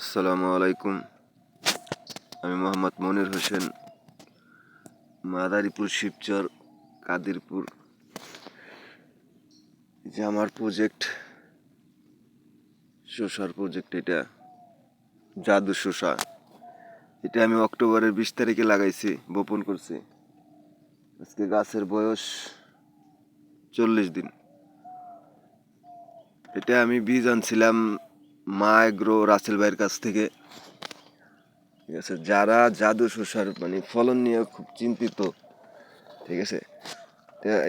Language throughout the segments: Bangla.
আসসালামু আলাইকুম। আমি মোহাম্মদ মনির হোসেন, মাদারীপুর শিবচর, কাদিরপুর। যে আমার প্রজেক্ট শসার প্রজেক্ট এটা, জাদু শসা এটা আমি অক্টোবরের বিশ তারিখে লাগাইছি, বপন করছি। আজকে গাছের বয়স চল্লিশ দিন। এটা আমি বীজ আনছিলাম মা এগ্রো রাসেল ভাইয়ের কাছ থেকে। ঠিক আছে, যারা জাদু শসার মানে ফলন নিয়ে খুব চিন্তিত, ঠিক আছে?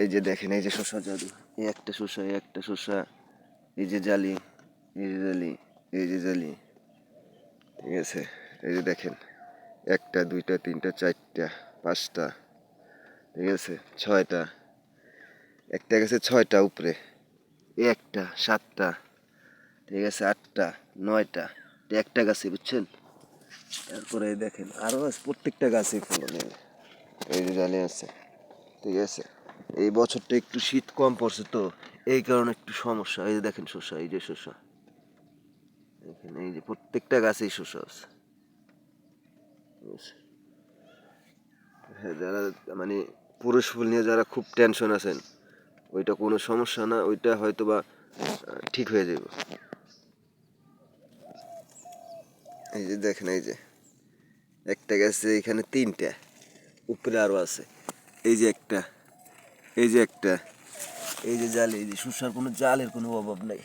এই যে দেখেন, এই যে শসা জাদু, এই একটা শসা, এই একটা শসা, এই যে জালি, এই যে জালি, এই যে জালি, ঠিক আছে? এই যে দেখেন, একটা, দুইটা, তিনটা, চারটা, পাঁচটা, ঠিক আছে? ছয়টা, একটা গেছে ছয়টা উপরে একটা, সাতটা ঠিক আছে, আটটা, নয়টা একটা গাছে, বুঝছেন? তারপরে দেখেন আরও প্রত্যেকটা গাছে ফলন, এই যে জালি আছে, ঠিক আছে? এই বছরটা একটু শীত কম পড়ছে তো, এই কারণে একটু সমস্যা, এই যে দেখেন শসা, এই যে শসা, দেখেন, এই যে প্রত্যেকটা গাছেই শসা আছে? হ্যাঁ যারা মানে পুরুষ ফুল নিয়ে যারা খুব টেনশন আছেন, ওইটা কোনো সমস্যা না, ওইটা হয়তো বা ঠিক হয়ে যাবে। এই যে দেখেন, এই যে একটা গেছে এখানে তিনটা, উপরে আরও আছে। এই যে একটা, এই যে একটা, এই যে জাল, এই যে সুসার কোনো জালের কোনো অভাব নাই।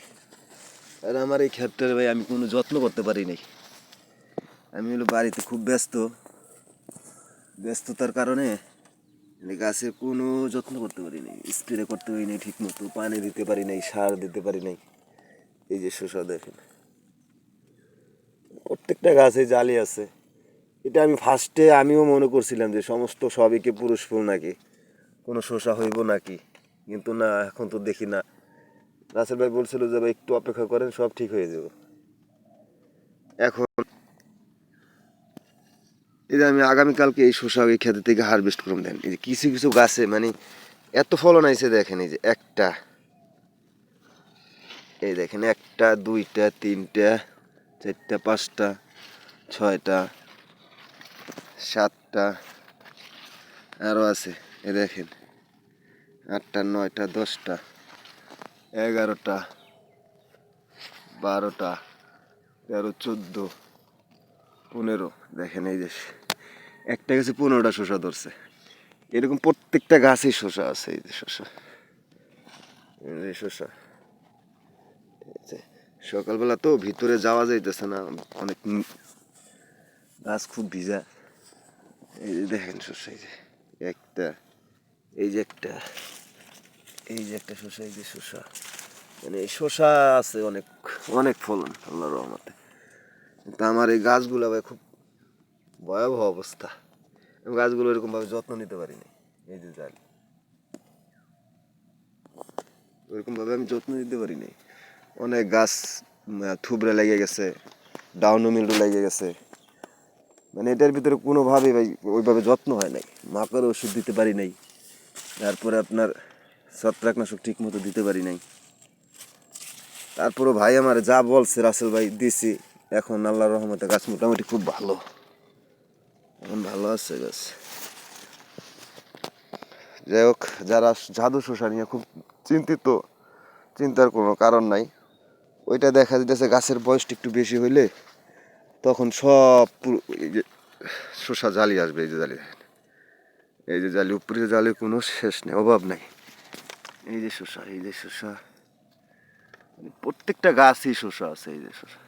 আর আমার এই ক্ষেতটার ভাই আমি কোনো যত্ন করতে পারি নাই। আমি হলো বাড়িতে খুব ব্যস্ত। ব্যস্ততার কারণে গাছের কোনো যত্ন করতে পারি নাই। স্প্রে করতে পারি নাই ঠিক মতো পানি দিতে পারি নাই, সার দিতে পারি নাই। এই যে শসা দেখেন। প্রত্যেকটা গাছে জালি আছে। এটা আমি ফার্স্টে আমিও মনে করছিলাম যে সমস্ত সবই কি পুরুষ ফুল নাকি? কোনো শসা হইব নাকি? কিন্তু না, এখন তো দেখি না। রাসেল ভাই বলছিল যে, ভাই, একটু অপেক্ষা করেন, সব ঠিক হয়ে যাব। এখন এই যে আমি আগামীকালকে এই শসা এই খেতে থেকে হারভেস্ট করুন দেন এই যে কিছু কিছু গাছে মানে এত ফলন আইছে, দেখেন, এই যে একটা, এই দেখেন, একটা, দুইটা, তিনটা, চারটা, পাঁচটা ছয়টা, সাতটা আরও আছে, এ দেখেন, আটটা, নয়টা, দশটা, এগারোটা, বারোটা, তেরো, চোদ্দ, পনেরো, দেখেন এই যে, একটা গাছে পনেরোটা শসা ধরছে। এরকম প্রত্যেকটা গাছেই শসা আছে এই যে শসা। এই শসা। সকালবেলা তো ভিতরে যাওয়া যাইতেছে না, অনেক গাছ খুব ভিজা। এই যে দেখেন শসা, এই যে একটা, এই যে একটা, এই যে একটা শসা, এই যে শসা। মানে এই শসা আছে অনেক অনেক ফলন আল্লাহ রহমতে। কিন্তু আমার এই গাছগুলো ভাই খুব ভয়াবহ অবস্থা। আমি গাছগুলো এরকমভাবে যত্ন নিতে পারিনি। এই যে জাল। ওইরকমভাবে আমি যত্ন নিতে পারিনি। অনেক গাছ থুবড়ে লেগে গেছে, ডাউনো মিল্ডু লেগে গেছে। মানে এটার ভিতরে কোনোভাবে ভাই ওইভাবে যত্ন হয় নাই। মাকের ওষুধ দিতে পারি নাই। তারপরে আপনার ছত্রাকনাশক ঠিক মতো দিতে পারি নাই। তারপরে ভাই আমার যা বলছে রাসেল ভাই দিছি। এখন আল্লাহর রহমতে গাছ মোটামুটি খুব ভালো। এখন ভালো আছে গাছ। যাই হোক, যারা জাদু শসা নিয়ে খুব চিন্তিত, চিন্তার কোনো কারণ নাই। ওইটা দেখা যাইতেছে গাছের বয়সটা একটু বেশি হইলে তখন সব শোষা জালি আসবে, এই যে জালি। এই যে জালি উপরে জালে কোনো শেষ নেই, অভাব নাই। এই যে শোষা এই যে শসা মানে প্রত্যেকটা গাছই শোষা আছে, এই যে শসা